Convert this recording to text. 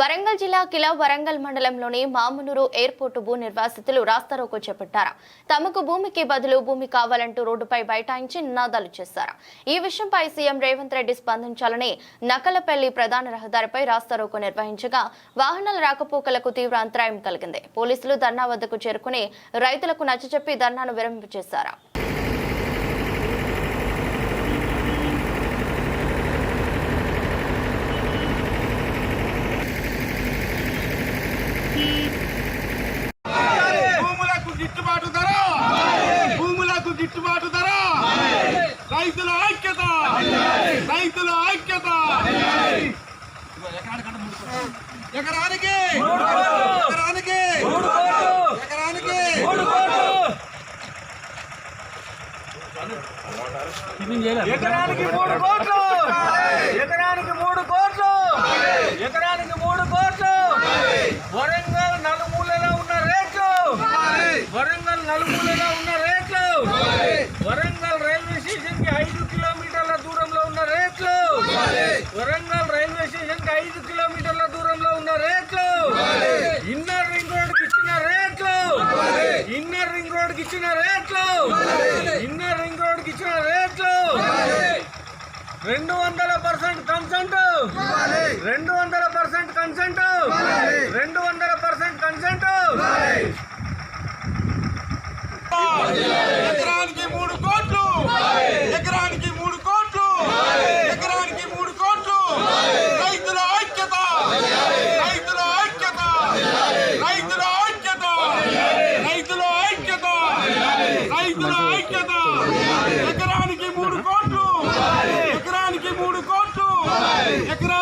వరంగల్ జిల్లా కిలా వరంగల్ మండలంలోని మామునూరు ఎయిర్పోర్టు భూ నిర్వాసితులు రాస్తారోకో చేపట్టారు. తమకు భూమికి బదులు భూమి కావాలంటూ రోడ్డుపై బైఠాయించి నినాదాలు చేశారు. ఈ విషయంపై సీఎం రేవంత్ రెడ్డి స్పందించాలని నకలపల్లి ప్రధాన రహదారిపై రాస్తారోకో నిర్వహించగా వాహనాల రాకపోకలకు తీవ్ర అంతరాయం కలిగింది. పోలీసులు ధర్నా వద్దకు చేరుకుని రైతులకు నచ్చచెప్పి ధర్నాను విరమింపచేశారు. రైతుల ఐక్యత! రైతుల ఐక్యత! ఎకరానికి! ఎకరానికి! ఎకరానికి! ఎకరానికి మూడు కోట్లు! ఎకరానికి మూడు కోట్లు ఎకరానికి మూడు కోట్లు వరంగల్ నలుమూలలో ఉన్న రేట్లు వరంగల్ నలుమూలలో ఉన్న రేట్లు వరంగల్ రైల్వే స్టేషన్కి ఐదు కిలోమీటర్ల దూరంలో ఉన్న రేట్లు వరంగల్ రైల్వే స్టేషన్కి ఐదు కిలోమీటర్ల దూరంలో ఉన్న రేట్లు. ఇన్నర్ రింగ్ రోడ్కి ఇచ్చిన రేట్లు. ఇన్నర్ రింగ్ రోడ్కి ఇచ్చిన రేట్లు. ఇన్నర్ రింగ్ రోడ్కి ఇచ్చిన రేట్లు. రెండు వందల పర్సెంట్ కన్సెంట్. రెండు వందల పర్సెంట్ కన్సెంట్. ఎకరా